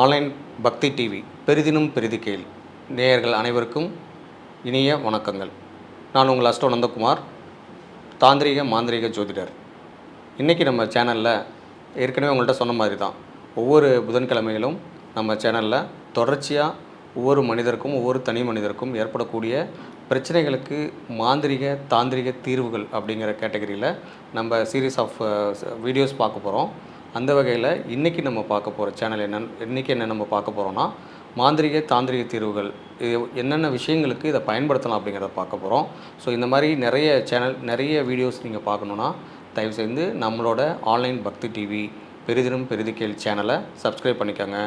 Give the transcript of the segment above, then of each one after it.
Online பக்தி TV பெரிதினும் பெரிது கேள். நேயர்கள் அனைவருக்கும் இனிய வணக்கங்கள். நான் உங்கள் அஸ்டோ நந்தகுமார் தாந்திரிக மாந்திரிக ஜோதிடர். இன்றைக்கி நம்ம சேனலில் ஏற்கனவே உங்கள்கிட்ட சொன்ன மாதிரி தான். ஒவ்வொரு புதன்கிழமையிலும் நம்ம சேனலில் தொடர்ச்சியாக ஒவ்வொரு மனிதருக்கும் ஒவ்வொரு தனி மனிதருக்கும் ஏற்படக்கூடிய பிரச்சனைகளுக்கு மாந்திரிக தாந்திரிக தீர்வுகள் அப்படிங்கிற கேட்டகரியில் நம்ம சீரீஸ் ஆஃப் வீடியோஸ் பார்க்க போகிறோம் அந்த வகையில் இன்றைக்கி நம்ம பார்க்க போகிற சேனல் என்னன்னு இன்றைக்கி என்ன நம்ம பார்க்க போகிறோன்னா மாந்திரிக தாந்திரிக தீர்வுகள் இது என்னென்ன விஷயங்களுக்கு இதை பயன்படுத்தலாம் அப்படிங்கிறத பார்க்க போகிறோம் ஸோ இந்த மாதிரி நிறைய சேனல் நிறைய வீடியோஸ் நீங்கள் பார்க்கணுன்னா தயவுசெய்து நம்மளோட ஆன்லைன் பக்தி டிவி பெரிதினும் பெரிது கேள் சேனலை சப்ஸ்கிரைப் பண்ணிக்கோங்க.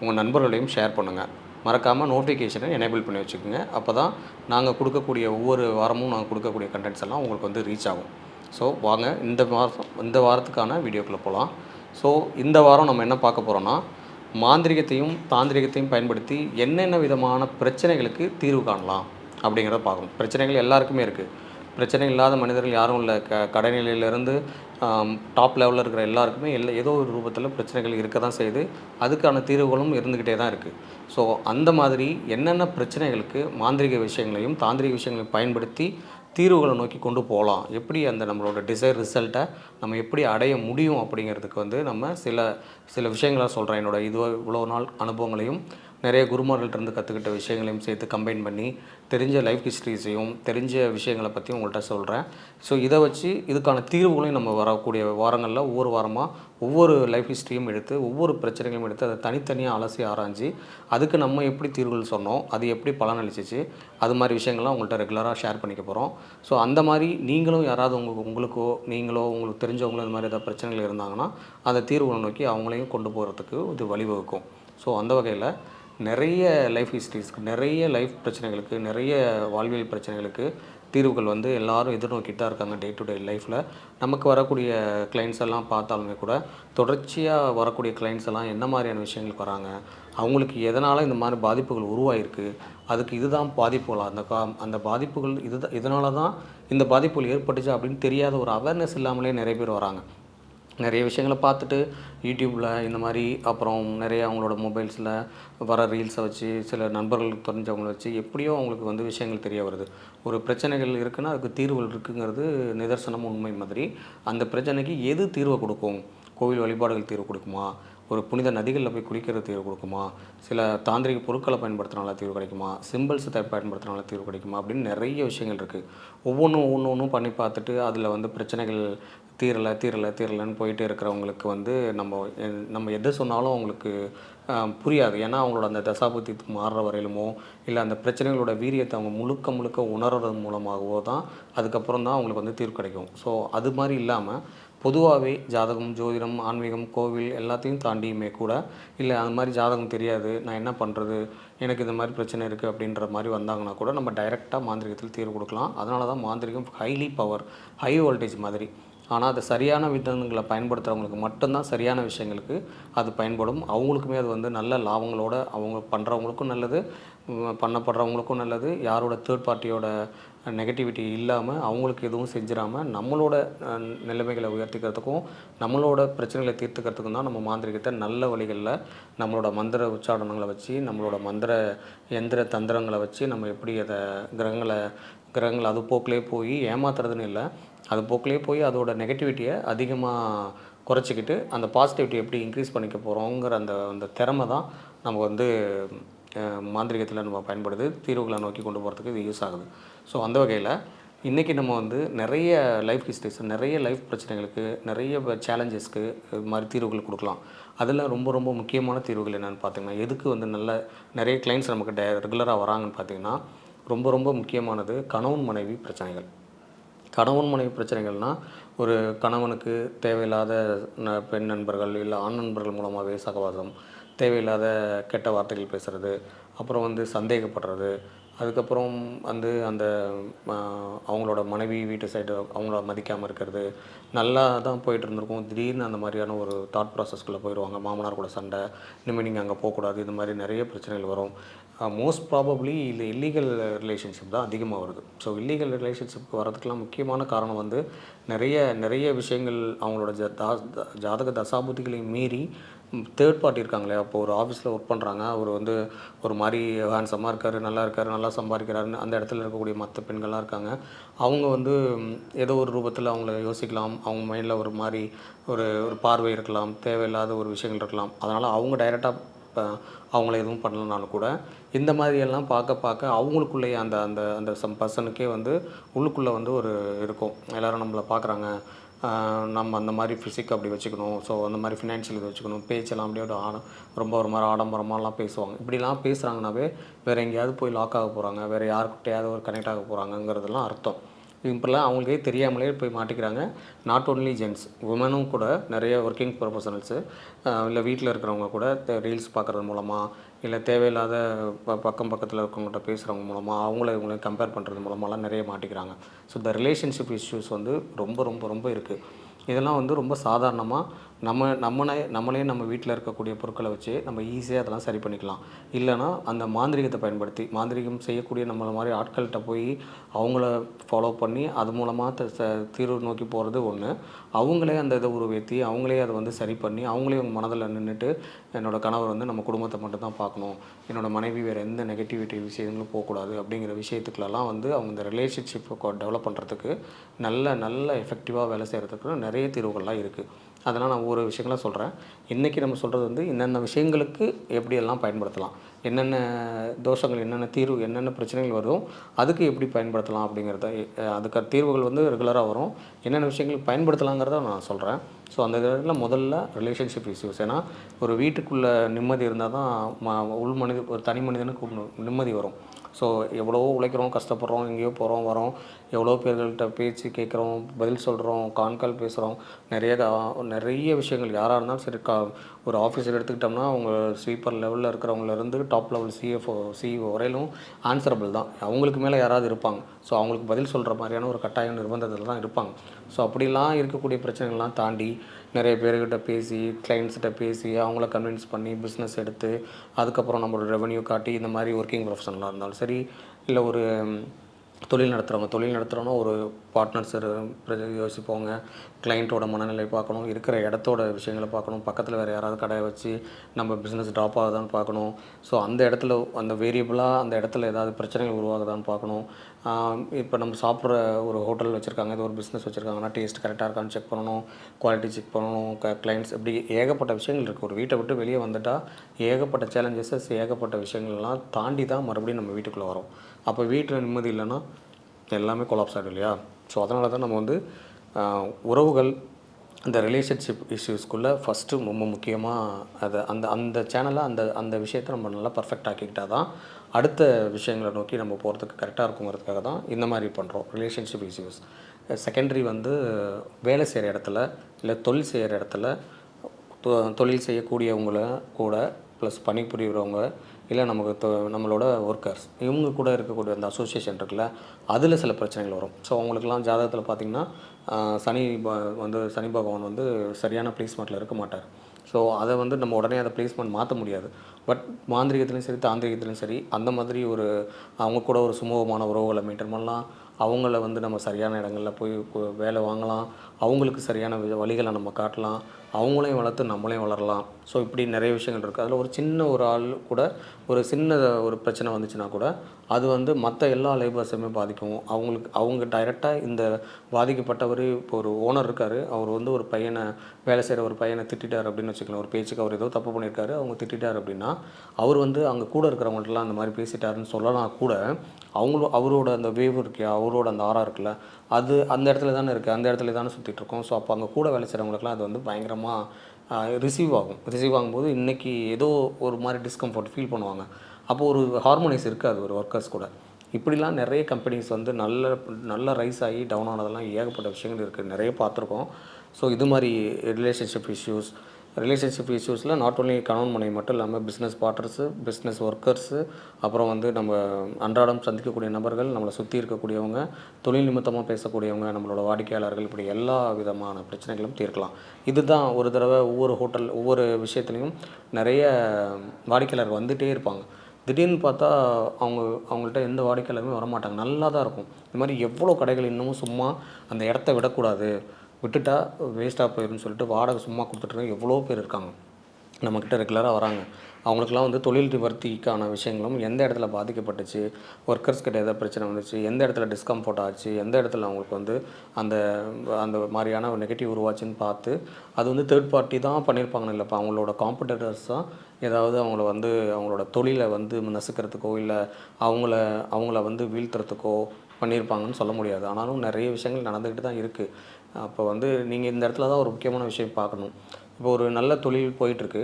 உங்கள் நண்பர்களையும் ஷேர் பண்ணுங்கள் மறக்காமல் நோட்டிஃபிகேஷனை எனேபிள் பண்ணி வச்சுக்கோங்க. அப்போ தான் நாங்கள் கொடுக்கக்கூடிய ஒவ்வொரு வாரமும் நாங்கள் கொடுக்கக்கூடிய கண்டென்ட்ஸ் எல்லாம் உங்களுக்கு வந்து ரீச் ஆகும். ஸோ வாங்க இந்த மாதம் இந்த வாரத்துக்கான வீடியோக்குள்ளே போகலாம் ஸோ இந்த வாரம் நம்ம என்ன பார்க்க போகிறோன்னா மாந்திரிகத்தையும் தாந்திரிகத்தையும் பயன்படுத்தி என்னென்ன விதமான பிரச்சனைகளுக்கு தீர்வு காணலாம் அப்படிங்கிறத பார்க்கணும். பிரச்சனைகள் எல்லாருக்குமே இருக்குது பிரச்சனை இல்லாத மனிதர்கள் யாரும் இல்லை. க கடைநிலையிலேருந்து டாப் லெவலில் இருக்கிற எல்லாருக்குமே எல்லா ஏதோ ஒரு ரூபத்தில் பிரச்சனைகள் இருக்க தான் செய்யுது. அதுக்கான தீர்வுகளும் இருந்துக்கிட்டே தான் இருக்குது ஸோ அந்த மாதிரி என்னென்ன பிரச்சனைகளுக்கு மாந்திரிக விஷயங்களையும் தாந்திரிக விஷயங்களையும் பயன்படுத்தி தீர்வுகளை நோக்கி கொண்டு போகலாம். எப்படி அந்த நம்மளோட டிசைர் ரிசல்ட்டை நம்ம எப்படி அடைய முடியும் அப்படிங்கிறதுக்கு வந்து நம்ம சில சில விஷயங்களை சொல்கிறேன் என்னோட இது இவ்வளோ நாள் அனுபவங்களையும் நிறைய குருமார்கள்ட்டருந்து கற்றுக்கிட்ட விஷயங்களையும் சேர்த்து கம்பைன் பண்ணி தெரிஞ்ச லைஃப் ஹிஸ்ட்ரிஸையும் தெரிஞ்ச விஷயங்களை பற்றியும் உங்கள்கிட்ட சொல்கிறேன் ஸோ இதை வச்சு இதுக்கான தீர்வுகளையும் நம்ம வரக்கூடிய வாரங்களில் ஒவ்வொரு வாரமாக ஒவ்வொரு லைஃப் ஹிஸ்ட்ரியும் எடுத்து ஒவ்வொரு பிரச்சனைகளையும் எடுத்து அதை தனித்தனியாக அலசி ஆராய்ஞ்சு அதுக்கு நம்ம எப்படி தீர்வுகள் சொன்னோம் அது எப்படி பலனளிச்சிச்சு அது மாதிரி விஷயங்கள்லாம் உங்கள்கிட்ட ரெகுலராக ஷேர் பண்ணிக்க போகிறோம் ஸோ அந்த மாதிரி நீங்களும் யாராவது உங்களுக்கு உங்களுக்கோ நீங்களோ உங்களுக்கு தெரிஞ்சவங்களோ இந்த மாதிரி ஏதாவது பிரச்சனைகள் இருந்தாங்கன்னா அந்த தீர்வுகளை நோக்கி அவங்களையும் கொண்டு போகிறதுக்கு இது வழிவகுக்கும். ஸோ அந்த வகையில் நிறைய லைஃப் ஹிஸ்ட்ரிஸ்க்கு நிறைய லைஃப் பிரச்சனைகளுக்கு நிறைய வாழ்வியல் பிரச்சனைகளுக்கு தீர்வுகள் வந்து எல்லாரும் எதிர்நோக்கிட்டு தான் இருக்காங்க டே டு டே லைஃப்பில் நமக்கு வரக்கூடிய கிளைண்ட்ஸ் எல்லாம் பார்த்தாலுமே கூட தொடர்ச்சியாக வரக்கூடிய கிளைண்ட்ஸ் எல்லாம் என்ன மாதிரியான விஷயங்களுக்கு வராங்க? அவங்களுக்கு எதனால் இந்த மாதிரி பாதிப்புகள் உருவாயிருக்கு? அதுக்கு இதுதான் பாதிப்புகளா அந்த கா அந்த பாதிப்புகள் இது இதனால தான் இந்த பாதிப்புகள் ஏற்பட்டுச்சு அப்படின்னு தெரியாத ஒரு அவேர்னஸ் இல்லாமலே நிறைய பேர் வராங்க. நிறைய விஷயங்களை பார்த்துட்டு யூடியூப்பில் இந்த மாதிரி அப்புறம் நிறைய அவங்களோட மொபைல்ஸில் வர ரீல்ஸை வச்சு சில நண்பர்களுக்கு தெரிஞ்சவங்கள வச்சு எப்படியோ அவங்களுக்கு வந்து விஷயங்கள் தெரிய வருது. ஒரு பிரச்சனைகள் இருக்குன்னா அதுக்கு தீர்வுகள் இருக்குங்கிறது நிதர்சனமும் உண்மை மாதிரி. அந்த பிரச்சனைக்கு எது தீர்வை கொடுக்கும்? கோவில் வழிபாடுகள் தீர்வு கொடுக்குமா? ஒரு புனித நதிகளில் போய் குளிக்கிறது தீர்வு கொடுக்குமா? சில தாந்திரிக பொருட்களை பயன்படுத்துறதுனால தீர்வு கிடைக்குமா? சிம்பிள்ஸ் பயன்படுத்துறனால தீர்வு கிடைக்குமா? அப்படின்னு நிறைய விஷயங்கள் இருக்குது ஒவ்வொன்றும் ஒவ்வொன்றும் ஒன்றும் பண்ணி பார்த்துட்டு அதில் வந்து பிரச்சனைகள் தீரலை தீரலை தீரலைன்னு போயிட்டு இருக்கிறவங்களுக்கு வந்து நம்ம எ- நம்ம எது சொன்னாலும் அவங்களுக்கு புரியாது. ஏன்னா அவங்களோட அந்த தசாபுத்தி மாறுற வரையிலுமோ இல்லை அந்த பிரச்சனைகளோட வீரியத்தை அவங்க முழுக்க முழுக்க உணர்றது மூலமாகவோ தான் அதுக்கப்புறம் தான் அவங்களுக்கு வந்து தீர்வு கிடைக்கும். ஸோ அது மாதிரி இல்லாமல் பொதுவாகவே ஜாதகம் ஜோதிடம் ஆன்மீகம் கோவில் எல்லாத்தையும் தாண்டியுமே கூட இல்லை அது மாதிரி ஜாதகம் தெரியாது நான் என்ன பண்ணுறது எனக்கு இந்த மாதிரி பிரச்சனை இருக்குது அப்படின்ற மாதிரி வந்தாங்கன்னா கூட நம்ம டைரெக்டாக மாந்திரிகத்தில் தீர்வு கொடுக்கலாம். அதனால தான் மாந்திரிகம் ஹைலி பவர் ஹை வோல்டேஜ் மாதிரி. ஆனால் அது சரியான விதங்களை பயன்படுத்துகிறவங்களுக்கு மட்டும்தான் சரியான விஷயங்களுக்கு அது பயன்படும். அவங்களுக்குமே அது வந்து நல்ல லாபங்களோட அவங்க பண்ணுறவங்களுக்கும் நல்லது பண்ணப்படுறவங்களுக்கும் நல்லது. யாரோட தேர்ட் பார்ட்டியோட நெகட்டிவிட்டி இல்லாமல் அவங்களுக்கு எதுவும் செஞ்சிடாமல் நம்மளோட நிலைமைகளை உயர்த்திக்கிறதுக்கும் நம்மளோட பிரச்சனைகளை தீர்த்துக்கிறதுக்கும் தான் நம்ம மாந்திரிகத்தை நல்ல வழிகளில் நம்மளோட மந்திர உச்சாரணங்களை வச்சு நம்மளோட மந்திர எந்திர தந்திரங்களை வச்சு நம்ம எப்படி அதை கிரகங்களை கிரகங்கள் அது போக்கிலே போய் ஏமாத்துறதுன்னு இல்லை. அது போக்கிலே போய் அதோட நெகட்டிவிட்டியை அதிகமாக குறைச்சிக்கிட்டு அந்த பாசிட்டிவிட்டி எப்படி இன்க்ரீஸ் பண்ணிக்க போகிறோங்கிற அந்த அந்த திறமை தான் நமக்கு வந்து மாந்திரிகத்தில் நம்ம பயன்படுது. தீர்வுகளை நோக்கி கொண்டு போகிறதுக்கு இது யூஸ் ஆகுது. ஸோ அந்த வகையில் இன்றைக்கி நம்ம வந்து நிறைய லைஃப் ஹிஸ்ட்ரிஸ் நிறைய லைஃப் பிரச்சனைகளுக்கு நிறைய சேலஞ்சஸ்க்கு இது மாதிரி தீர்வுகள் கொடுக்கலாம். அதில் ரொம்ப ரொம்ப முக்கியமான தீர்வுகள் என்னென்னு பார்த்தீங்கன்னா எதுக்கு வந்து நல்ல நிறைய கிளைண்ட்ஸ் நமக்கு டே ரெகுலராக வராங்கன்னு பார்த்தீங்கன்னா ரொம்ப ரொம்ப முக்கியமானது கணவன் மனைவி பிரச்சனைகள். கணவன் மனைவி பிரச்சனைகள்னால் ஒரு கணவனுக்கு தேவையில்லாத ந- பெண் நண்பர்கள் இல்லை ஆண் நண்பர்கள் மூலமாகவே சகவாசம் தேவையில்லாத கெட்ட வார்த்தைகள் பேசுகிறது அப்புறம் வந்து சந்தேகப்படுறது அதுக்கப்புறம் வந்து அந்த அவங்களோட மனைவி வீட்டு சைடு அவங்கள மதிக்காமல் இருக்கிறது நல்லா தான் போயிட்டு இருந்திருக்கும். திடீர்னு அந்த மாதிரியான ஒரு தாட் ப்ராசஸ்க்குள்ளே போயிடுவாங்க மாமனார் கூட சண்டை இனிமேல் நீங்கள் அங்கே போகக்கூடாது. இது மாதிரி நிறைய பிரச்சனைகள் வரும். மோஸ்ட் ப்ராபப்ளி இது இல்லீகல் ரிலேஷன்ஷிப் தான் அதிகமாக வருது. ஸோ இல்லீகல் ரிலேஷன்ஷிப்க்கு வரதுக்கெலாம் முக்கியமான காரணம் வந்து நிறைய நிறைய விஷயங்கள் அவங்களோட ஜ தா- ஜாதக தசாபுத்திகளை மீறி தேர்ட் பார்ட்டி இருக்காங்களே அப்போ ஒரு ஆஃபீஸில் ஒர்க் பண்ணுறாங்க அவர் வந்து ஒரு மாதிரி ஹேண்ட்ஸமாக இருக்கார் நல்லா இருக்கார் நல்லா சம்பாதிக்கிறாருன்னு அந்த இடத்துல இருக்கக்கூடிய மற்ற பெண்கள்லாம் இருக்காங்க. அவங்க வந்து ஏதோ ஒரு ரூபத்தில் அவங்கள யோசிக்கலாம். அவங்க மைண்டில் ஒரு மாதிரி ஒரு ஒரு பார்வை இருக்கலாம். தேவையில்லாத ஒரு விஷயங்கள் இருக்கலாம். அதனால் அவங்க டைரெக்டாக இப்போ அவங்கள எதுவும் பண்ணலனாலும் கூட இந்த மாதிரியெல்லாம் பார்க்க பார்க்க அவங்களுக்குள்ளேயே அந்த அந்த அந்த சம் பர்சனுக்கே வந்து உள்ளுக்குள்ளே வந்து ஒரு இருக்கும். எல்லோரும் நம்மளை பார்க்குறாங்க. நம்ம அந்த மாதிரி ஃபிசிக் அப்படி வச்சுக்கணும். ஸோ அந்த மாதிரி ஃபினான்ஷியல் இது வச்சுக்கணும். பேச்செல்லாம் அப்படியே ஒரு ஆடம் ரொம்ப ஒரு மாதிரி ஆடம்பரமாலாம் பேசுவாங்க. இப்படிலாம் பேசுகிறாங்கனாவே வேறு எங்கேயாவது போய் லாக் ஆக போகிறாங்க வேறு யாருக்கிட்டையாவது ஒரு கனெக்ட் ஆக போகிறாங்கங்கிறதுலாம் அர்த்தம். இப்போல்லாம் அவங்களுக்கே தெரியாமலே போய் மாட்டிக்கிறாங்க. நாட் ஓன்லி ஜென்ஸ் உமனும் கூட நிறைய ஒர்க்கிங் ப்ரொஃபஷனல்ஸு இல்லை வீட்டில் இருக்கிறவங்க கூட ரீல்ஸ் பார்க்குறது மூலமாக இல்லை தேவையில்லாத ப பக்கம் பக்கத்தில் இருக்கவங்கள்ட்ட பேசுகிறவங்க மூலமாக அவங்கள இவங்களையும் கம்பேர் பண்ணுறது மூலமாலாம் நிறைய மாட்டிக்கிறாங்க. ஸோ இந்த ரிலேஷன்ஷிப் இஷ்யூஸ் வந்து ரொம்ப ரொம்ப ரொம்ப இருக்குது இதெல்லாம் வந்து ரொம்ப சாதாரணமாக நம்ம நம்மளே நம்மளே நம்ம வீட்டில் இருக்கக்கூடிய பொருட்களை வச்சு நம்ம ஈஸியாக அதெல்லாம் சரி பண்ணிக்கலாம். இல்லைன்னா அந்த மாந்திரிகத்தை பயன்படுத்தி மாந்திரிகம் செய்யக்கூடிய நம்மளை மாதிரி ஆட்கள்கிட்ட போய் அவங்கள ஃபாலோ பண்ணி அது மூலமாக தீர்வு நோக்கி போகிறது ஒன்று அவங்களே அந்த இதை உருவேற்றி அவங்களே அதை வந்து சரி பண்ணி அவங்களே அவங்க மனதில் நின்றுட்டு என்னோடய கணவர் வந்து நம்ம குடும்பத்தை மட்டும் தான் பார்க்கணும். என்னோடய மனைவி வேறு எந்த நெகட்டிவிட்டி விஷயங்களும் போகக்கூடாது அப்படிங்கிற விஷயத்துக்குலலாம் வந்து அவங்க இந்த ரிலேஷன்ஷிப்பை டெவலப் பண்ணுறதுக்கு நல்ல நல்ல எஃபெக்டிவாக வேலை செய்கிறதுக்கு நிறைய தீர்வுகள்லாம் இருக்குது அதெல்லாம் நான் ஒவ்வொரு விஷயங்களாக சொல்கிறேன் இன்றைக்கி நம்ம சொல்கிறது வந்து என்னென்ன விஷயங்களுக்கு எப்படியெல்லாம் பயன்படுத்தலாம்? என்னென்ன தோஷங்கள் என்னென்ன தீர்வு என்னென்ன பிரச்சனைகள் வரும் அதுக்கு எப்படி பயன்படுத்தலாம் அப்படிங்கிறத அதுக்கு தீர்வுகள் வந்து ரெகுலராக வரும். என்னென்ன விஷயங்களுக்கு பயன்படுத்தலாங்கிறத நான் சொல்கிறேன் ஸோ அந்த இதில் முதல்ல ரிலேஷன்ஷிப் இஷ்யூஸ் ஏன்னா ஒரு வீட்டுக்குள்ளே நிம்மதி இருந்தால் தான் ம உள் மனித ஒரு தனி மனிதனுக்கு நிம்மதி வரும். ஸோ எவ்வளவோ உழைக்கிறோம் கஷ்டப்படுறோம் எங்கேயோ போகிறோம் வரோம் எவ்வளோ பேர்கள்ட்ட பேச்சு கேட்குறோம் பதில் சொல்கிறோம் கான்கால் பேசுகிறோம் நிறைய நிறைய விஷயங்கள். யாராக இருந்தாலும் சரி கா ஒரு ஆஃபீஸில் எடுத்துக்கிட்டோம்னா அவங்க ஸ்வீப்பர் லெவலில் இருக்கிறவங்கலேருந்து டாப் லெவல் சிஎஃப்ஓ சிஇஓ வரையிலும் ஆன்சரபிள் தான். அவங்களுக்கு மேலே யாராவது இருப்பாங்க. ஸோ அவங்களுக்கு பதில் சொல்கிற மாதிரியான ஒரு கட்டாய நிர்பந்தத்தில் தான் இருப்பாங்க. ஸோ அப்படிலாம் இருக்கக்கூடிய பிரச்சனைகள்லாம் தாண்டி நிறைய பேர்கிட்ட பேசி கிளைண்ட்ஸ்கிட்ட பேசி அவங்கள கன்வின்ஸ் பண்ணி பிஸ்னஸ் எடுத்து அதுக்கப்புறம் நம்மளோட ரெவன்யூ காட்டி இந்த மாதிரி ஒர்க்கிங் ப்ரொஃபஷனலாக இருந்தாலும் சரி இல்லை ஒரு தொழில் நடத்துகிறவங்க தொழில் நடத்துகிறோன்னா ஒரு பார்ட்னர்ஸ் யோசிப்போங்க கிளைண்ட்டோட மனநிலை பார்க்கணும் இருக்கிற இடத்தோட விஷயங்களை பார்க்கணும் பக்கத்தில் வேறு யாராவது கடையை வச்சு நம்ம பிஸ்னஸ் ட்ராப் ஆகுதான்னு பார்க்கணும். ஸோ அந்த இடத்துல அந்த வேரியபிளாக அந்த இடத்துல ஏதாவது பிரச்சனைகள் உருவாகுதான்னு பார்க்கணும். இப்போ நம்ம சாப்பிட்ற ஒரு ஹோட்டல் வச்சுருக்காங்க இது ஒரு பிஸ்னஸ் வச்சுருக்காங்கன்னா டேஸ்ட் கரெக்டாக இருக்கான்னு செக் பண்ணணும் குவாலிட்டி செக் பண்ணணும் க கிளைண்ட்ஸ் இப்படி ஏகப்பட்ட விஷயங்கள் இருக்குது ஒரு வீட்டை விட்டு வெளியே வந்துட்டால் ஏகப்பட்ட சேலஞ்சஸஸ் ஏகப்பட்ட விஷயங்கள்லாம் தாண்டி தான் மறுபடியும் நம்ம வீட்டுக்குள்ளே வரோம். அப்போ வீட்டில் நிம்மதி இல்லைன்னா எல்லாமே கொலாப்ஸ் ஆகிடும் இல்லையா? ஸோ அதனால தான் நம்ம வந்து உறவுகள் இந்த ரிலேஷன்ஷிப் இஷ்யூஸ்க்குள்ளே ஃபஸ்ட்டு ரொம்ப முக்கியமாக அதை அந்த அந்த சேனலை அந்த அந்த விஷயத்தை நம்ம நல்லா பர்ஃபெக்ட் ஆக்கிக்கிட்டால் தான் அடுத்த விஷயங்களை நோக்கி நம்ம போகிறதுக்கு கரெக்டாக இருக்குங்கிறதுக்காக தான் இந்த மாதிரி பண்ணுறோம் ரிலேஷன்ஷிப் இஷ்யூஸ் செகண்டரி வந்து வேலை செய்கிற இடத்துல இல்லை தொழில் செய்கிற இடத்துல தொ- தொழில் செய்யக்கூடியவங்கள கூட ப்ளஸ் பணிபுரிகிறவங்க இல்லை நமக்கு தொ நம்மளோட ஒர்க்கர்ஸ் இவங்க கூட இருக்கக்கூடிய அந்த அசோசியேஷன் இருக்குல்ல அதில் சில பிரச்சனைகள் வரும். ஸோ அவங்களுக்குலாம் ஜாதகத்தில் பார்த்திங்கன்னா சனி ப- வந்து சனி பகவான் வந்து சரியான பிளேஸ்மெண்ட்டில் இருக்க மாட்டார். ஸோ அதை வந்து நம்ம உடனே அதை பிளேஸ்மெண்ட் மாற்ற முடியாது. பட் மாந்திரிகத்துலையும் சரி தாந்திரிகத்துலையும் சரி அந்த மாதிரி ஒரு அவங்க கூட ஒரு சுமூகமான உறவுகளை மெயின்டைன் பண்ணலாம். அவங்கள வந்து நம்ம சரியான இடங்களில் போய் வேலை வாங்கலாம். அவங்களுக்கு சரியான வி- வழிகளை நம்ம காட்டலாம். அவங்களையும் வளர்த்து நம்மளையும் வளரலாம். ஸோ இப்படி நிறைய விஷயங்கள் இருக்குது அதில் ஒரு சின்ன ஒரு ஆள் கூட ஒரு சின்ன ஒரு பிரச்சனை வந்துச்சுன்னா கூட அது வந்து மற்ற எல்லா லேபர்ஸுமே பாதிக்கும். அவங்களுக்கு அவங்க டைரெக்டாக இந்த பாதிக்கப்பட்டவர் இப்போ ஒரு ஓனர் இருக்கார். அவர் வந்து ஒரு பையனை வேலை செய்கிற ஒரு பையனை திட்டிட்டார் அப்படின்னு வச்சுக்கலாம் ஒரு பேச்சுக்கு அவர் ஏதோ தப்பு பண்ணியிருக்காரு. அவங்க திட்டிட்டார் அப்படின்னா அவர் வந்து அங்கே கூட இருக்கிறவங்கள்ட்டலாம் அந்த மாதிரி பேசிட்டாருன்னு சொல்லலாம் கூட அவங்களும் அவரோட அந்த வேவ் இருக்கே அவரோட அந்த ஆறா இருக்குல்ல? அது அந்த இடத்துல தானே இருக்குது அந்த இடத்துல தானே சுற்றிட்டு இருக்கோம். ஸோ அப்போ அங்கே கூட வேலை செய்கிறவங்களுக்குலாம் அது வந்து பயங்கரமாக ரிசீவ் ஆகும். ரிசீவ் ஆகும்போது இன்றைக்கி ஏதோ ஒரு மாதிரி டிஸ்கம்ஃபர்ட் ஃபீல் பண்ணுவாங்க. அப்போது ஒரு ஹார்மோனிஸ் இருக்காது ஒரு ஒர்க்கர்ஸ் கூட. இப்படிலாம் நிறைய கம்பெனிஸ் வந்து நல்ல நல்ல ரைஸ் ஆகி டவுன் ஆனதெல்லாம் ஏகப்பட்ட விஷயங்கள் இருக்குது நிறைய பார்த்துருக்கோம். ஸோ இது மாதிரி ரிலேஷன்ஷிப் இஷ்யூஸ் ரிலேஷன்ஷிப் இஷ்யூஸில் நாட் ஓன்லி கணவன் மனைவி மட்டும் இல்லாமல் பிஸ்னஸ் பார்ட்னர்ஸு பிஸ்னஸ் ஒர்க்கர்ஸு அப்புறம் வந்து நம்ம அன்றாடம் சந்திக்கக்கூடிய நபர்கள் நம்மளை சுற்றி இருக்கக்கூடியவங்க தொழில் நிமித்தமாக பேசக்கூடியவங்க நம்மளோட வாடிக்கையாளர்கள் இப்படி எல்லா விதமான பிரச்சனைகளும் தீர்க்கலாம். இதுதான் ஒரு தடவை ஒவ்வொரு ஹோட்டல் ஒவ்வொரு விஷயத்துலையும் நிறைய வாடிக்கையாளர்கள் வந்துகிட்டே இருப்பாங்க. திடீர்னு பார்த்தா அவங்க அவங்கள்ட்ட எந்த வாடிக்கையாளருமே வரமாட்டாங்க. நல்லா தான் இருக்கும். இந்த மாதிரி எவ்வளோ கடைகள் இன்னமும் சும்மா அந்த இடத்த விடக்கூடாது. விட்டுட்டா வேஸ்ட்டாக போயிடும்னு சொல்லிட்டு வாடகை சும்மா கொடுத்துட்டு எவ்வளோ பேர் இருக்காங்க. நம்மக்கிட்ட ரெகுலராக வராங்க. அவங்களுக்குலாம் வந்து தொழில் நிவர்த்திக்கான விஷயங்களும் எந்த இடத்துல பாதிக்கப்பட்டுச்சு ஒர்க்கர்ஸ் கிட்ட எதாவது பிரச்சனை வந்துச்சு எந்த இடத்துல டிஸ்கம்ஃபோர்ட் ஆச்சு எந்த இடத்துல அவங்களுக்கு வந்து அந்த அந்த மாதிரியான நெகட்டிவ் உருவாச்சுன்னு பார்த்து அது வந்து தேர்ட் பார்ட்டி தான் பண்ணியிருப்பாங்கன்னு இல்லைப்பா. அவங்களோட காம்படிட்டர்ஸ் தான் ஏதாவது அவங்கள வந்து அவங்களோட தொழிலை வந்து நசுக்கிறதுக்கோ இல்லை அவங்கள அவங்கள வந்து வீழ்த்துறதுக்கோ பண்ணியிருப்பாங்கன்னு சொல்ல முடியாது. ஆனாலும் நிறைய விஷயங்கள் நடந்துக்கிட்டு தான் இருக்குது அப்போ வந்து நீங்கள் இந்த இடத்துல தான் ஒரு முக்கியமான விஷயம் பார்க்கணும். இப்போ ஒரு நல்ல தொழில் போயிட்டுருக்கு.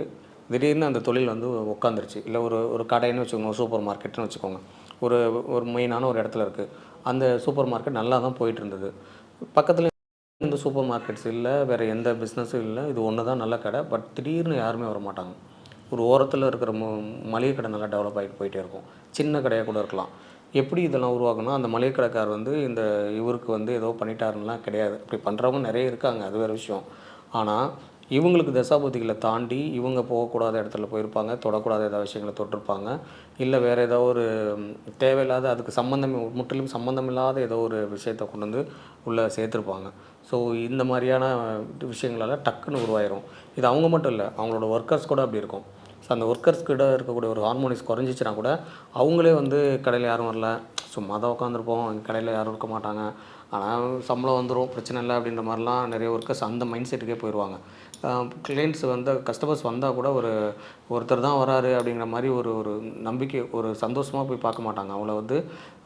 திடீர்னு அந்த தொழில் வந்து உட்காந்துருச்சு இல்லை ஒரு ஒரு கடைன்னு வச்சுக்கோங்க சூப்பர் மார்க்கெட்னு வச்சுக்கோங்க. ஒரு ஒரு மெயினான ஒரு இடத்துல இருக்குது அந்த சூப்பர் மார்க்கெட் நல்லா தான் போயிட்டு இருந்தது பக்கத்தில் எந்த சூப்பர் மார்க்கெட்ஸ் இல்லை வேறு எந்த பிஸ்னஸும் இல்லை இது ஒன்று தான் நல்ல கடை. பட் திடீர்னு யாருமே வர மாட்டாங்க. ஒரு ஓரத்தில் இருக்கிற மளிகை கடை நல்லா டெவலப் ஆகிட்டு போயிட்டே இருக்கும். சின்ன கடையாக கூட இருக்கலாம். எப்படி இதெல்லாம் உருவாக்கணும்? அந்த மளிகை கடைக்கார் வந்து இந்த இவருக்கு வந்து ஏதோ பண்ணிட்டாருலாம் கிடையாது. அப்படி பண்ணுறவங்க நிறைய இருக்காங்க அது வேறு விஷயம். ஆனால் இவங்களுக்கு தசாபூதிகளை தாண்டி இவங்க போகக்கூடாத இடத்துல போயிருப்பாங்க தொடக்கூடாத ஏதாவது விஷயங்களை தொட்டிருப்பாங்க. இல்லை வேறு ஏதோ ஒரு தேவையில்லாத அதுக்கு சம்மந்தம் முற்றிலும் சம்மந்தம் இல்லாத ஏதோ ஒரு விஷயத்தை கொண்டு வந்து உள்ளே சேர்த்துருப்பாங்க. ஸோ இந்த மாதிரியான விஷயங்களால் டக்குன்னு உருவாயிரும். இது அவங்க மட்டும் இல்லை அவங்களோட ஒர்க்கர்ஸ் கூட அப்படி இருக்கும். ஸோ அந்த ஒர்க்கர்ஸ் கிட்ட இருக்கக்கூடிய ஒரு ஹார்மோனிஸ் குறைஞ்சிச்சுனா கூட அவங்களே வந்து கடையில் யாரும் வரல. சும்மா தான் உட்காந்துருப்போம் கடையில் யாரும் இருக்க மாட்டாங்க. ஆனால் சம்பளம் வந்துடும் பிரச்சனை இல்லை அப்படின்ற மாதிரிலாம் நிறைய ஒர்க்கர்ஸ் அந்த மைண்ட் செட்டுக்கே போயிடுவாங்க கிளைண்ட்ஸ் வந்து கஸ்டமர்ஸ் வந்தால் கூட ஒரு ஒருத்தர் தான் வராரு அப்படிங்கிற மாதிரி ஒரு ஒரு நம்பிக்கை ஒரு சந்தோஷமாக போய் பார்க்க மாட்டாங்க. அவங்கள வந்து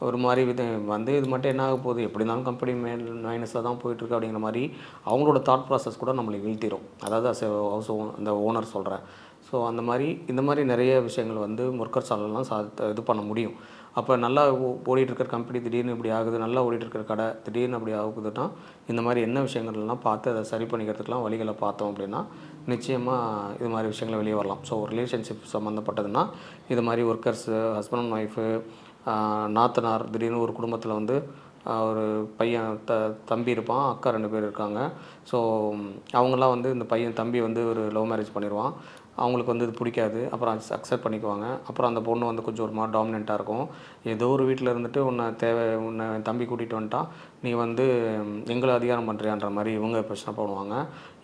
ஒரு மாதிரி வித வந்து இது மட்டும் என்ன ஆக போகுது? எப்படி இருந்தாலும் கம்பெனி மேல் மைனஸில் தான் போயிட்டுருக்கு அப்படிங்கிற மாதிரி அவங்களோட தாட் ப்ராசஸ் கூட நம்மளை வீழ்த்திடும் அதாவது அஸ் ஹவுஸ் ஓன் அந்த ஓனர் சொல்கிறேன் ஸோ அந்த மாதிரி இந்த மாதிரி நிறைய விஷயங்கள் வந்து ஒர்க்கர்ஸாலலாம் சா இது பண்ண முடியும். அப்போ நல்லா ஓ- இருக்கிற கம்பெனி திடீர்னு இப்படி ஆகுது நல்லா ஓடிட்டுருக்கிற கடை திடீர்னு அப்படி ஆகுதுன்னா இந்த மாதிரி என்ன விஷயங்கள்லாம் பார்த்து அதை சரி பண்ணிக்கிறதுக்கெலாம் வழிகளை பார்த்தோம் அப்படின்னா நிச்சயமாக இது மாதிரி விஷயங்களை வெளியே வரலாம். ஸோ ரிலேஷன்ஷிப் சம்மந்தப்பட்டதுன்னா இது மாதிரி ஒர்க்கர்ஸு ஹஸ்பண்ட் அண்ட் ஒய்ஃபு நாத்தனார் திடீர்னு ஒரு குடும்பத்தில் வந்து ஒரு பையன் த தம்பி இருப்பான் அக்கா ரெண்டு பேர் இருக்காங்க. ஸோ அவங்கெல்லாம் வந்து இந்த பையன் தம்பி வந்து ஒரு லவ் மேரேஜ் பண்ணிடுவான் அவங்களுக்கு வந்து இது பிடிக்காது. அப்புறம் அக்செப்ட் பண்ணிக்குவாங்க. அப்புறம் அந்த பொண்ணு வந்து கொஞ்சம் ஒரு மாதிரி டாமினெண்ட்டாக இருக்கும். ஏதோ ஒரு வீட்டில் இருந்துட்டு உன்னை தேவை உன்னை என் தம்பி கூட்டிகிட்டு வந்துட்டான் நீ வந்து எங்களை அதிகாரம் பண்ணுறியான்ற மாதிரி இவங்க பிரச்சனை பண்ணுவாங்க.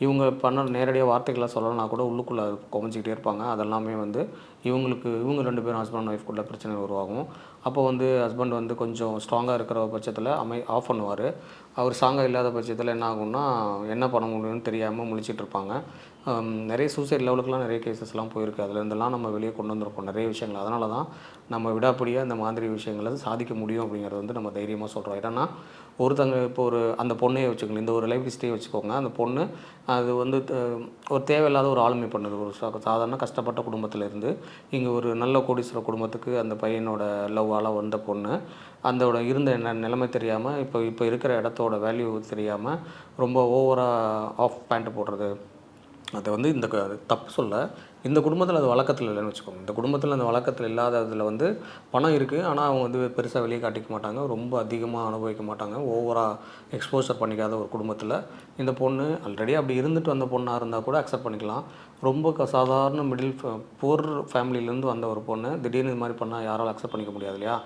இவங்க பண்ண நேரடியாக வார்த்தைகளாக சொல்லலைனா கூட உள்ளுக்குள்ளே குமைஞ்சிக்கிட்டே இருப்பாங்க. அதெல்லாமே வந்து இவங்களுக்கு இவங்க ரெண்டு பேரும் ஹஸ்பண்ட் அண்ட் ஒய்ஃப்குள்ள பிரச்சனை உருவாகும். அப்போ வந்து ஹஸ்பண்ட் வந்து கொஞ்சம் ஸ்ட்ராங்காக இருக்கிற பட்சத்தில் அமை ஆஃப் பண்ணுவார். அவர் ஸ்ட்ராங்காக இல்லாத பட்சத்தில் என்ன ஆகும்னா என்ன பண்ண முடியும்னு தெரியாமல் முழிச்சிட்டு இருப்பாங்க. நிறைய சூசைட் லெவலுக்குலாம் நிறைய கேசஸ்லாம் போயிருக்கு. அதுல இருந்தெல்லாம் நம்ம வெளியே கொண்டு வந்திருக்கோம். நிறைய விஷயங்கள். அதனால தான் நம்ம விடாப்படியாக இந்த மாதிரி விஷயங்களை சாதிக்க முடியும் அப்படிங்கிறது வந்து நம்ம தைரியமாக சொல்கிறோம் ஏன்னா ஒருத்தங்க இப்போ ஒரு அந்த பொண்ணையே வச்சுக்கோங்க. இந்த ஒரு லைஃப் ஹிஸ்ட்ரியை வச்சுக்கோங்க. அந்த பொண்ணு அது வந்து ஒரு தேவையில்லாத ஒரு ஆளுமை பண்ணுது. ஒரு சாதாரண கஷ்டப்பட்ட குடும்பத்திலேருந்து இங்கே ஒரு நல்ல கோடீஸ்வர குடும்பத்துக்கு அந்த பையனோட லவ்வால் வந்த பொண்ணு அந்தோட இருந்த நிலைமை தெரியாமல் இப்போ இப்போ இருக்கிற இடத்தோட வேல்யூ தெரியாமல் ரொம்ப ஓவராக ஆஃப் பேண்ட் போடுறது. அதை வந்து இந்த அது தப்பு சொல்ல இந்த குடும்பத்தில் அது வழக்கத்தில் இல்லைன்னு வச்சுக்கோங்க. இந்த குடும்பத்தில் அந்த வழக்கத்தில் இல்லாததில் வந்து பணம் இருக்குது ஆனால் அவங்க வந்து பெருசாக வெளியே காட்டிக்க மாட்டாங்க. ரொம்ப அதிகமாக அனுபவிக்க மாட்டாங்க. ஓவராக எக்ஸ்போசர் பண்ணிக்காத ஒரு குடும்பத்தில். இந்த பொண்ணு ஆல்ரெடி அப்படி இருந்துட்டு வந்த பொண்ணாக இருந்தால் கூட அக்செப்ட் பண்ணிக்கலாம். ரொம்ப க சாதாரண மிடில் புவர் ஃபேமிலியிலேருந்து வந்த ஒரு பொண்ணு திடீர்னு இது மாதிரி பண்ணால் யாராலும் அக்செப்ட் பண்ணிக்க முடியாது இல்லையா?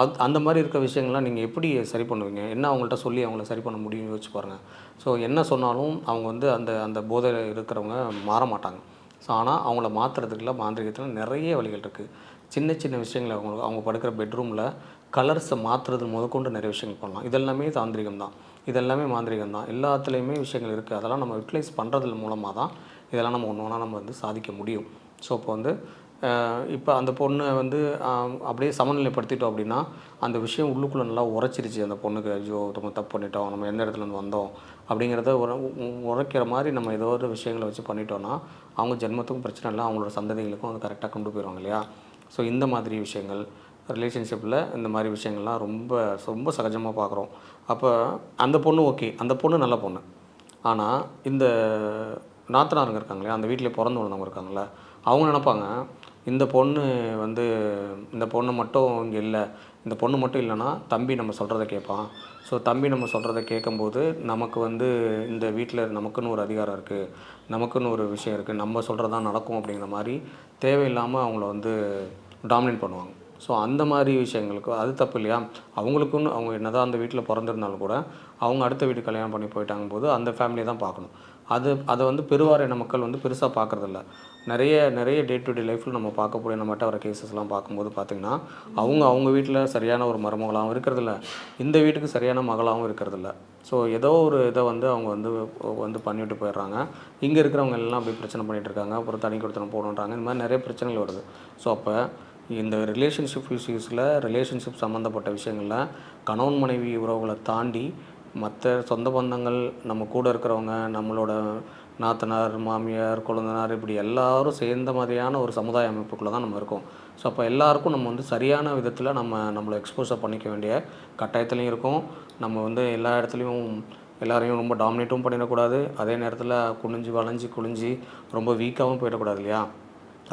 அது அந்த மாதிரி இருக்க விஷயங்கள்லாம் நீங்கள் எப்படி சரி பண்ணுவீங்க? என்ன அவங்கள்ட்ட சொல்லி அவங்கள சரி பண்ண முடியும்னு யோசிச்சு பாருங்கள் ஸோ என்ன சொன்னாலும் அவங்க வந்து அந்த அந்த போதையில் இருக்கிறவங்க மாற மாட்டாங்க. ஸோ ஆனால் அவங்கள மாற்றுறதுக்குலாம் மாந்திரிகத்தில் நிறைய வழிகள் இருக்குது சின்ன சின்ன விஷயங்களை அவங்க அவங்க படுக்கிற பெட்ரூமில் கலர்ஸை மாற்றுறது முதற்கொண்டு நிறைய விஷயங்கள் பண்ணலாம். இதெல்லாமே தாந்திரிகம் தான் இதெல்லாமே மாந்திரிகம் தான் எல்லாத்துலேயுமே விஷயங்கள் இருக்குது அதெல்லாம் நம்ம யூட்டிலைஸ் பண்ணுறது மூலமாக தான் இதெல்லாம் நம்ம ஒன்று ஒன்றா நம்ம வந்து சாதிக்க முடியும். ஸோ இப்போ வந்து இப்போ அந்த பொண்ணை வந்து அப்படியே சமநிலைப்படுத்திட்டோம் அப்படின்னா அந்த விஷயம் உள்ளுக்குள்ளே நல்லா உரைச்சிருச்சு. அந்த பொண்ணுக்கு ஐயோ நம்ம தப்பு பண்ணிட்டோம். நம்ம எந்த இடத்துலேருந்து வந்தோம்? அப்படிங்கிறத உர உ- உரைக்கிற மாதிரி நம்ம ஏதோ ஒரு விஷயங்களை வச்சு பண்ணிட்டோன்னா அவங்க ஜென்மத்துக்கும் பிரச்சனை இல்லை. அவங்களோட சந்ததிகளுக்கும் அது கரெக்டாக கொண்டு போயிடுவாங்க இல்லையா? ஸோ இந்த மாதிரி விஷயங்கள் ரிலேஷன்ஷிப்பில் இந்த மாதிரி விஷயங்கள்லாம் ரொம்ப ரொம்ப சகஜமாக பார்க்குறோம். அப்போ அந்த பொண்ணு ஓகே அந்த பொண்ணு நல்ல பொண்ணு. ஆனால் இந்த நாத்தனாருங்க இருக்காங்களே அந்த வீட்டில் பிறந்து வளர்ந்தவங்க இருக்காங்களே அவங்க நினைப்பாங்க இந்த பொண்ணு வந்து இந்த பொண்ணு மட்டும் இங்கே இல்லை இந்த பொண்ணு மட்டும் இல்லைன்னா தம்பி நம்ம சொல்கிறத கேட்பான். ஸோ தம்பி நம்ம சொல்கிறத கேட்கும்போது நமக்கு வந்து இந்த வீட்டில் நமக்குன்னு ஒரு அதிகாரம் இருக்குது நமக்குன்னு ஒரு விஷயம் இருக்குது நம்ம சொல்கிறது தான் நடக்கும் அப்படிங்கிற மாதிரி தேவையில்லாமல் அவங்கள வந்து டாமினேட் பண்ணுவாங்க. ஸோ அந்த மாதிரி விஷயங்களுக்கு அது தப்பு இல்லையா? அவங்களுக்குன்னு அவங்க என்னதான் அந்த வீட்டில் பிறந்திருந்தாலும் கூட அவங்க அடுத்த வீட்டு கல்யாணம் பண்ணி போயிட்டாங்க போது அந்த ஃபேமிலியை தான் பார்க்கணும். அது அதை வந்து பெருவாரியான மக்கள் வந்து பெருசாக பார்க்குறதில்ல நிறைய நிறைய டே டு டே லைஃப்பில் நம்ம பார்க்கக்கூடிய நம்மகிட்ட வர கேசஸ்லாம் பார்க்கும்போது பார்த்திங்கன்னா அவங்க அவங்க வீட்டில் சரியான ஒரு மருமகளாகவும் இருக்கிறதில்ல. இந்த வீட்டுக்கு சரியான மகளாகவும் இருக்கிறதில்ல. ஸோ ஏதோ ஒரு இதை வந்து அவங்க வந்து வந்து பண்ணிவிட்டு போயிடுறாங்க. இங்கே இருக்கிறவங்க எல்லாம் அப்படி பிரச்சனை பண்ணிகிட்டு இருக்காங்க. அப்புறம் தனி கொடுத்தனம் போகணுன்றாங்க. இந்த மாதிரி நிறைய பிரச்சனைகள் வருது. ஸோ அப்போ இந்த ரிலேஷன்ஷிப் இஷ்யூஸில் ரிலேஷன்ஷிப் சம்மந்தப்பட்ட விஷயங்களில் கணவன் மனைவி உறவுகளை தாண்டி மற்ற சொந்த பந்தங்கள் நம்ம கூட இருக்கிறவங்க நம்மளோட நாத்தனார் மாமியார் கொழுந்தனார் இப்படி எல்லாரும் சேர்ந்த மாதிரியான ஒரு சமுதாய அமைப்புக்குள்ளே தான் நம்ம இருக்கோம். ஸோ அப்போ எல்லாருக்கும் நம்ம வந்து சரியான விதத்தில் நம்ம நம்மளை எக்ஸ்போஸர் பண்ணிக்க வேண்டிய கட்டாயத்துலையும் இருக்கோம். நம்ம வந்து எல்லா இடத்துலையும் எல்லாரையும் ரொம்ப டாமினேட்டும் பண்ணிடக்கூடாது. அதே நேரத்தில் குனிஞ்சு வளைஞ்சு குளிஞ்சு ரொம்ப வீக்காகவும் போயிடக்கூடாது இல்லையா?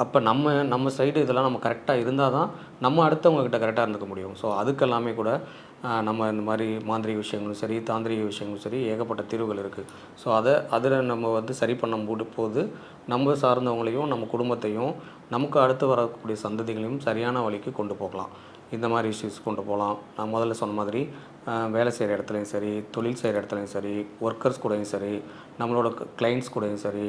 அப்போ நம்ம நம்ம சைடு இதெல்லாம் நம்ம கரெக்டாக இருந்தால் தான் நம்ம அடுத்தவங்கக்கிட்ட கரெக்டாக இருந்துக்க முடியும். ஸோ அதுக்கெல்லாமே கூட நம்ம இந்த மாதிரி மாந்திரிக விஷயங்களும் சரி தாந்திரிக விஷயங்களும் சரி ஏகப்பட்ட தீர்வுகள் இருக்குது ஸோ அதை அதில் நம்ம வந்து சரி பண்ண முடி போது நம்ம சார்ந்தவங்களையும் நம்ம குடும்பத்தையும் நமக்கு அடுத்து வரக்கூடிய சந்ததிகளையும் சரியான வழிக்கு கொண்டு போகலாம். இந்த மாதிரி இஷ்யூஸ் கொண்டு போகலாம். நான் முதல்ல சொன்ன மாதிரி வேலை செய்கிற இடத்துலையும் சரி தொழில் செய்கிற இடத்துலையும் சரி ஒர்க்கர்ஸ் கூடயும் சரி நம்மளோட கிளைண்ட்ஸ் கூடயும் சரி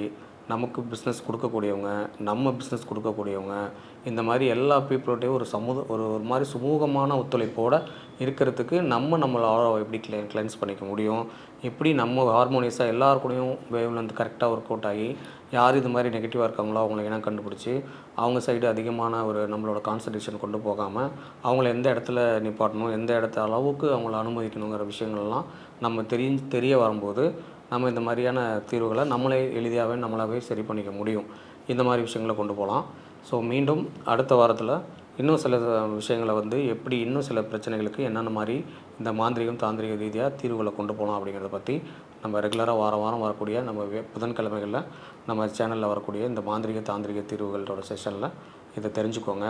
நமக்கு பிஸ்னஸ் கொடுக்கக்கூடியவங்க நம்ம பிஸ்னஸ் கொடுக்கக்கூடியவங்க இந்த மாதிரி எல்லா பீப்புள்கிட்டையும் ஒரு சமூக ஒரு ஒரு மாதிரி சுமூகமான ஒத்துழைப்போடு இருக்கிறதுக்கு நம்ம நம்மளால் எப்படி கிளை கிளென்ஸ் பண்ணிக்க முடியும்? எப்படி நம்ம ஹார்மோனியஸாக எல்லார் கூடயும் வேவ் வந்து கரெக்டாக ஒர்க் அவுட் ஆகி யார் இது மாதிரி நெகட்டிவாக இருக்காங்களோ அவங்கள இனம் கண்டுபிடிச்சி அவங்க சைடு அதிகமான ஒரு நம்மளோட கான்சன்ட்ரேஷன் கொண்டு போகாமல் அவங்கள எந்த இடத்துல நிப்பாட்டணும் எந்த இடத்த அளவுக்கு அவங்கள அனுமதிக்கணுங்கிற விஷயங்கள்லாம் நம்ம தெரிய தெரிய வரும்போது நம்ம இந்த மாதிரியான தீர்வுகளை நம்மளே எளிதாகவே நம்மளாகவே சரி பண்ணிக்க முடியும். இந்த மாதிரி விஷயங்களை கொண்டு போகலாம். ஸோ மீண்டும் அடுத்த வாரத்தில் இன்னும் சில விஷயங்களை வந்து எப்படி இன்னும் சில பிரச்சனைகளுக்கு என்னென்ன மாதிரி இந்த மாந்திரிகம் தாந்திரிக ரீதியாக தீர்வுகளை கொண்டு போகலாம் அப்படிங்கிறத பற்றி நம்ம ரெகுலராக வாரம் வாரம் வரக்கூடிய நம்ம வே- புதன்கிழமைகளில் நம்ம சேனலில் வரக்கூடிய இந்த மாந்திரிக தாந்திரிக தீர்வுகளோட செஷனில் இதை தெரிஞ்சுக்கோங்க.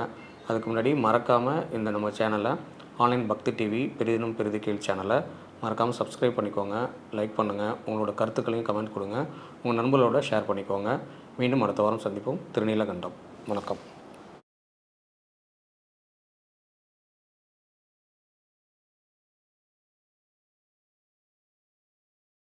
அதுக்கு முன்னாடி மறக்காமல் இந்த நம்ம சேனலை ஆன்லைன் பக்தி டிவி பெரிதினும் பெரிது கீழ் சேனலை மறக்காமல் சப்ஸ்கிரைப் பண்ணிக்கோங்க லைக் பண்ணுங்கள் உங்களோட கருத்துக்களையும் கமெண்ட் கொடுங்க உங்கள் நண்பர்களோட ஷேர் பண்ணிக்கோங்க. மீண்டும் அடுத்த வாரம் சந்திப்போம். திருநீலகண்டம். வணக்கம்.